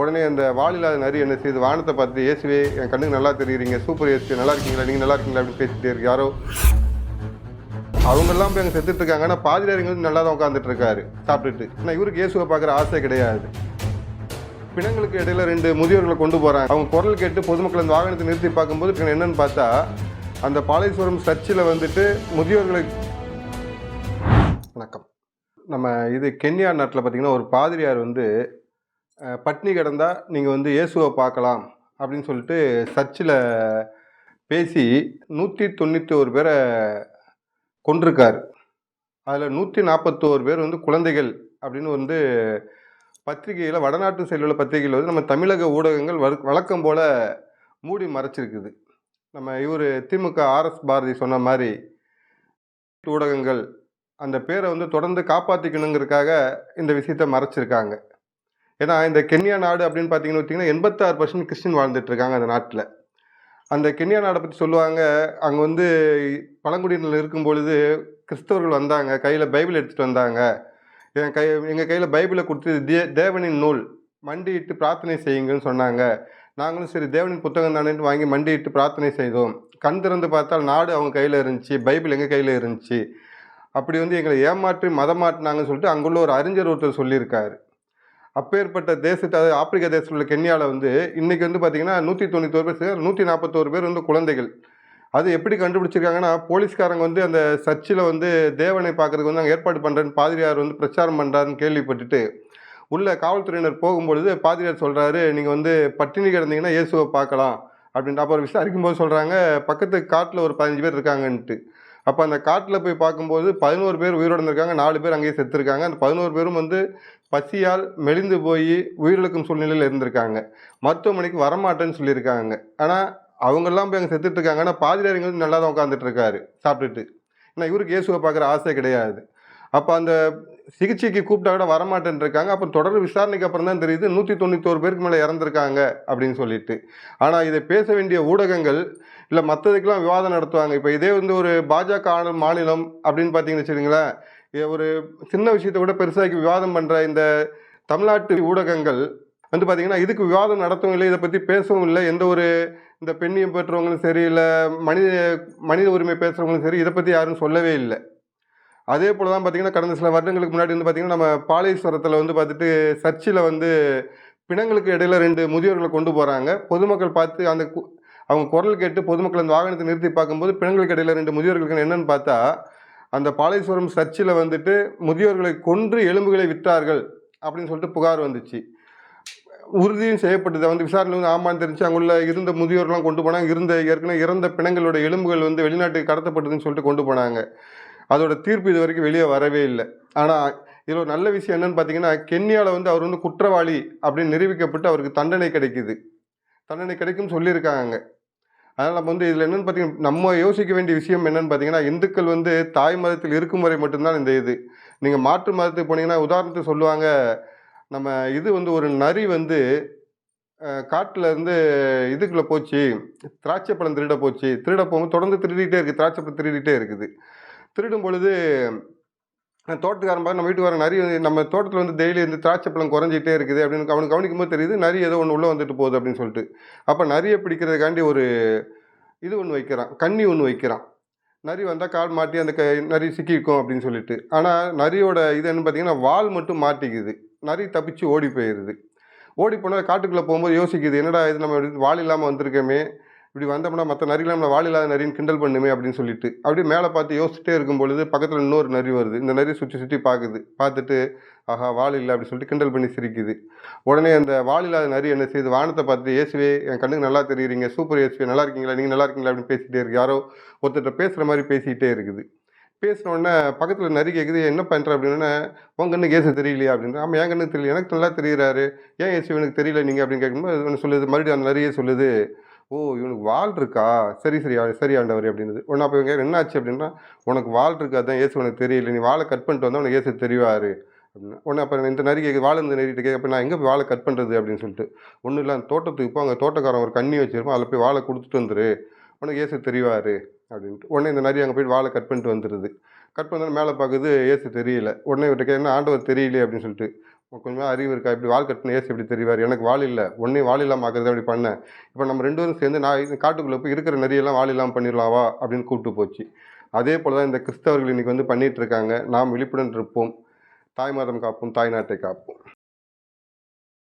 உடனே அந்த வாலில்லாத நரி என்ன செய்யுது வானத்தை பார்த்து இயேசுவே என் கண்ணுக்கு நல்லா தெரியுறீங்க சூப்பர் ஏசு நல்லா இருக்கீங்களா நீங்கள் நல்லா இருக்கீங்களா? அப்படின்னு பேசிட்டே இருக்கு. யாரோ அவங்கெல்லாம் போய் அங்கே செத்துட்டு இருக்காங்க. ஆனால் பாதிரியாருங்க நல்லா தான் உட்காந்துட்டு இருக்காரு. சாப்பிட்டுட்டு. ஆனால் இவருக்கு இயேசுவை பார்க்குற ஆசை கிடையாது. பிணங்களுக்கு இடையில ரெண்டு முதியோர்களை கொண்டு போகிறாங்க அவங்க குரல் கேட்டு பொதுமக்கள் அந்த வாகனத்தை நிறுத்தி பார்க்கும்போது என்னன்னு பார்த்தா அந்த பாலேஸ்வரம் சர்ச்சில் வந்துட்டு முதியோர்களை வணக்கம். நம்ம இது கென்யா நாட்டில் பார்த்தீங்கன்னா ஒரு பாதிரியார் வந்து பட்னி கிடந்தால் நீங்கள் வந்து இயேசுவை பார்க்கலாம் அப்படின்னு சொல்லிட்டு சர்ச்சில் பேசி நூற்றி தொண்ணூற்றி ஒரு பேரை கொண்டிருக்கார் அதில் நூற்றி நாற்பத்தோரு பேர் வந்து குழந்தைகள் அப்படின்னு வந்து பத்திரிகையில் வடநாட்டு சைடில் உள்ள பத்திரிகையில் வந்து நம்ம தமிழக ஊடகங்கள் வழக்கம் போல் மூடி மறைச்சிருக்குது. நம்ம இவர் திமுக ஆர்எஸ் பாரதி சொன்ன மாதிரி ஊடகங்கள் அந்த பேரை வந்து தொடர்ந்து காப்பாற்றிக்கணுங்கிறதுக்காக இந்த விஷயத்தை மறைச்சிருக்காங்க. ஏன்னா இந்த கென்யா நாடு அப்படின்னு பார்த்தீங்கன்னு பார்த்தீங்கன்னா எண்பத்தாறு பர்சன்ட் கிறிஸ்டின் வாழ்ந்துட்டு இருக்காங்க அந்த நாட்டில். அந்த கென்யா நாடை பற்றி சொல்லுவாங்க. அங்கே வந்து பழங்குடியினர் இருக்கும் பொழுது கிறிஸ்தவர்கள் வந்தாங்க. கையில் பைபிள் எடுத்துகிட்டு வந்தாங்க. என் கை எங்கள் கையில் பைபிளை கொடுத்து தே தேவனின் நூல் மண்டியிட்டு பிரார்த்தனை செய்யுங்கன்னு சொன்னாங்க. நாங்களும் சரி தேவனின் புத்தகம் தானேன்னு வாங்கி மண்டியிட்டு பிரார்த்தனை செய்தோம். கண் திறந்து பார்த்தால் நாடு அவங்க கையில் இருந்துச்சு பைபிள் எங்கள் கையில் இருந்துச்சு. அப்படி வந்து எங்களை ஏமாற்றி மதம் மாட்டினாங்கன்னு சொல்லிட்டு அங்குள்ள ஒரு அறிஞர் ஒருத்தர் சொல்லியிருக்காரு. அப்பேற்பட்ட தேசத்தை அது ஆப்பிரிக்கா தேசத்தில் உள்ள கென்யாவில் வந்து இன்றைக்கி வந்து பார்த்திங்கன்னா நூற்றி தொண்ணூத்தோரு பேர் நூற்றி நாற்பத்தோரு பேர் வந்து குழந்தைகள். அது எப்படி கண்டுபிடிச்சிருக்காங்கன்னா போலீஸ்காரங்க வந்து அந்த சர்ச்சில் வந்து தேவனை பார்க்கறதுக்கு வந்து அங்கே ஏற்பாடு பண்ணுறேன்னு பாதிரியார் வந்து பிரச்சாரம் பண்ணுறாருன்னு கேள்விப்பட்டுட்டு உள்ள காவல்துறையினர் போகும்பொழுது பாதிரியார் சொல்கிறாரு நீங்கள் வந்து பட்டினி கிடந்தீங்கன்னா இயேசுவை பார்க்கலாம் அப்படின்ட்டு. அப்புறம் விசாரிக்கும் போது சொல்கிறாங்க பக்கத்து காட்டில் ஒரு பதினஞ்சு பேர் இருக்காங்கன்ட்டு. அப்போ அந்த காட்டில் போய் பார்க்கும்போது பதினோரு பேர் உயிரோடு இருந்திருக்காங்க நாலு பேர் அங்கேயே செத்துருக்காங்க. அந்த பதினோரு பேரும் வந்து பசியால் மெலிந்து போய் உயிரிழக்கும் சூழ்நிலையில் இருந்திருக்காங்க. மருத்துவமனைக்கு வரமாட்டேன்னு சொல்லியிருக்காங்க. ஆனால் அவங்கெல்லாம் போய் அங்கே செத்துட்டு இருக்காங்க ஆனால் பாதிரியாருங்க வந்து நல்லா தான் உட்காந்துட்டு இருக்காரு சாப்பிட்டுட்டு. ஏன்னா இவருக்கு இயேசுவை பார்க்குற ஆசை கிடையாது. அப்போ அந்த சிகிச்சைக்கு கூப்பிட்டா கூட வரமாட்டேன் இருக்காங்க அப்போ தொடர் விசாரணைக்கு அப்புறம் தான் தெரியுது நூற்றி தொண்ணூத்தோரு பேருக்கு மேலே இறந்துருக்காங்க அப்படின்னு சொல்லிட்டு. ஆனால் இதை பேச வேண்டிய ஊடகங்கள் இல்லை மற்றதுக்கெல்லாம் விவாதம் நடத்துவாங்க. இப்போ இதே வந்து ஒரு பாஜக மாநிலம் அப்படின்னு பார்த்தீங்கன்னு வச்சுக்கோங்களேன் ஒரு சின்ன விஷயத்தை கூட பெருசாக்கி விவாதம் பண்ணுற இந்த தமிழ்நாட்டு ஊடகங்கள் வந்து பார்த்திங்கன்னா இதுக்கு விவாதம் நடத்தவும் இல்லை இதை பற்றி பேசவும் இல்லை. எந்த ஒரு இந்த பெண்ணியம் பெற்றவங்களும் சரி இல்லை மனித மனித உரிமை பேசுகிறவங்களும் சரி இதை பற்றி யாரும் சொல்லவே இல்லை. அதே போல் தான் பார்த்தீங்கன்னா கடந்த சில வருடங்களுக்கு முன்னாடி வந்து பார்த்திங்கன்னா நம்ம பாலேஸ்வரத்தில் வந்து பார்த்துட்டு சர்ச்சில் வந்து பிணங்களுக்கு இடையில் ரெண்டு முதியோர்களை கொண்டு போகிறாங்க பொதுமக்கள் பார்த்து அந்த கு- அவங்க குரல் கேட்டு பொதுமக்கள் அந்த வாகனத்தை நிறுத்தி பார்க்கும்போது பிணங்களுக்கு இடையில் ரெண்டு முதியோர்களுக்கு என்னென்னு பார்த்தா அந்த பாலேஸ்வரம் சர்ச்சில் வந்துட்டு முதியோர்களை கொன்று எலும்புகளை விற்றார்கள் அப்படின்னு சொல்லிட்டு புகார் வந்துச்சு. உறுதியும் செய்யப்பட்டது. வந்து விசாரணை வந்து ஆமான்னு தெரிஞ்சு அங்குள்ள இருந்த முதியோர்லாம் கொண்டு போனாங்க. இருந்த ஏற்கனவே இறந்த பிணங்களோட எலும்புகள் வந்து வெளிநாட்டுக்கு கடத்தப்பட்டதுன்னு சொல்லிட்டு கொண்டு போனாங்க. அதோட தீர்ப்பு இது வரைக்கும் வெளியே வரவே இல்லை. ஆனால் இதில் ஒரு நல்ல விஷயம் என்னென்னு பார்த்தீங்கன்னா கென்யாவில் வந்து அவர் வந்து குற்றவாளி அப்படின்னு நிரூபிக்கப்பட்டு அவருக்கு தண்டனை கிடைக்குது. தண்டனை கிடைக்கும்னு சொல்லியிருக்காங்க. அதனால் நம்ம வந்து இதில் என்னென்னு பார்த்தீங்கன்னா நம்ம யோசிக்க வேண்டிய விஷயம் என்னன்னு பார்த்தீங்கன்னா இந்துக்கள் வந்து தாய் மதத்தில் இருக்கும் வரை மட்டும்தான் இந்த இது. நீங்கள் மாற்று மதத்துக்கு போனீங்கன்னா உதாரணத்துக்கு சொல்லுவாங்க நம்ம இது வந்து ஒரு நரி வந்து காட்டில் இருந்து இதுக்குள்ளே போச்சு திராட்சை பழம் திருட போச்சு திருட போகும்போது தொடர்ந்து திருடிகிட்டே இருக்குது திராட்சை பழம் திருடிகிட்டே இருக்குது. திருடும் பொழுது தோட்டத்துக்காரன் பார்த்து நம்ம வீட்டுக்கு வர நரி நம்ம தோட்டத்தில் வந்து டெய்லி வந்து திராட்சை பழம் குறைஞ்சிட்டே இருக்குது. அப்படின்னு அவனுக்கு கவனிக்கும் போது தெரியுது நரி ஏதோ ஒன்று உள்ளே வந்துட்டு போகுது அப்படின்னு சொல்லிட்டு. அப்போ நரியை பிடிக்கிறதுக்காண்டி ஒரு இது ஒன்று வைக்கிறான் கண்ணி ஒன்று வைக்கிறான். நரி வந்தால் கால் மாட்டி அந்த க நரி சிக்கிக்கும் அப்படின்னு சொல்லிட்டு. ஆனால் நரியோட இது என்ன பார்த்தீங்கன்னா வால் மட்டும் மாட்டிக்குது. நரி தப்பிச்சு ஓடி போயிடுது ஓடி போனால் காட்டுக்குள்ளே போகும்போது யோசிக்குது என்னடா இது நம்ம வால் இல்லாமல் வந்திருக்கோமே. இப்படி வந்தோம்னா மற்ற நரிலாம் நம்மளை வாழில்லாத நரின்னு கிண்டல் பண்ணுமே அப்படின்னு சொல்லிட்டு அப்படியே மேலே பார்த்து யோசிச்சுட்டே இருக்கும் பொழுது பக்கத்தில் இன்னொரு நரி வருது. இந்த நரி சுற்றி சுற்றி பார்க்குது. பார்த்துட்டு ஆஹா வால் இல்லை அப்படின்னு சொல்லிட்டு கிண்டல் பண்ணி சிரிக்குது. உடனே அந்த வால் இல்லாத நரி என்ன செய்யுது? வானத்தை பார்த்து இயேசுவே என் கண்ணுக்கு நல்லா தெரியுறீங்க. சூப்பர் இயேசுவே நல்லா இருக்கீங்களா? நீங்கள் நல்லா இருக்கீங்களா? அப்படின்னு பேசிகிட்டே இருக்கு. யாரோ ஒருத்தர்கிட்ட பேசுகிற மாதிரி பேசிக்கிட்டே இருக்குது. பேசினோடனே பக்கத்தில் நரி கேட்குது என்ன பண்ணுற அப்படின்னா உன் கண்ணுக்கு ஏசு தெரியலையா? அப்படின்னு ஆமாம் என் கண்ணுக்கு தெரியல. எனக்கு நல்லா தெரியுறாரு. ஏன் ஏசு எனக்கு தெரியல நீங்கள் அப்படின்னு கேட்கும்போது ஒன்று சொல்லுது மறுபடியும் அந்த நரியே சொல்லுது ஓ இவனுக்கு வால் இருக்கா? சரி சரி ஆ- சரி ஆண்டவர் அப்படின்றது உடனே அப்போ இவங்க என்னாச்சு அப்படின்னா உனக்கு வால் இருக்கா? ஏசு உனக்கு தெரியல. நீ வாழை கட் பண்ணிட்டு வந்தால் உனக்கு ஏசு தெரிவார். அப்படின்னு. உடனே அப்போ இந்த நரி கேட்குது வாழை இந்த நரிட்டு கேட்க அப்போ நான் எங்கே போய் வாழை கட் பண்ணுறது அப்படின்னு சொல்லிட்டு. ஒன்றும் இல்லை அந்த தோட்டத்துக்கு இப்போ அங்கே தோட்டக்காரன் ஒரு கண்ணி வச்சிருப்போம் அதில் போய் வாழை கொடுத்துட்டு வந்துரு. உனக்கு ஏசு தெரிவார். அப்படின்ட்டு. உடனே இந்த நரி அங்கே போய் வாழை கட் பண்ணிட்டு வந்துடுது கட் பண்ண மேலே பார்க்குது ஏசு தெரியல. உடனே இவர்கிட்ட கேட்க, என்ன ஆண்டவர் தெரியலையே அப்படின்னு சொல்லிட்டு. கொஞ்சமாக அறிவு இருக்கா? இப்படி வால் கட்டின ஏசி இப்படி தெரிவார். எனக்கு வால் இல்லை. ஒன்றே வால் இல்லாமல் ஆக்குறது அப்படி பண்ணேன் இப்போ நம்ம ரெண்டு பேரும் சேர்ந்து நான் காட்டுக்குள்ளே போய் இருக்கிற நரியெல்லாம் வால் இல்லாமல் பண்ணிடலாவா அப்படின்னு கூப்பிட்டு போச்சு. அதே போல் தான் இந்த கிறிஸ்தவர்கள் இன்னைக்கு வந்து பண்ணிகிட்ருக்காங்க நாம் விழிப்புடன் இருப்போம். தாய் மதம் காப்போம் தாய் நாட்டை காப்போம்.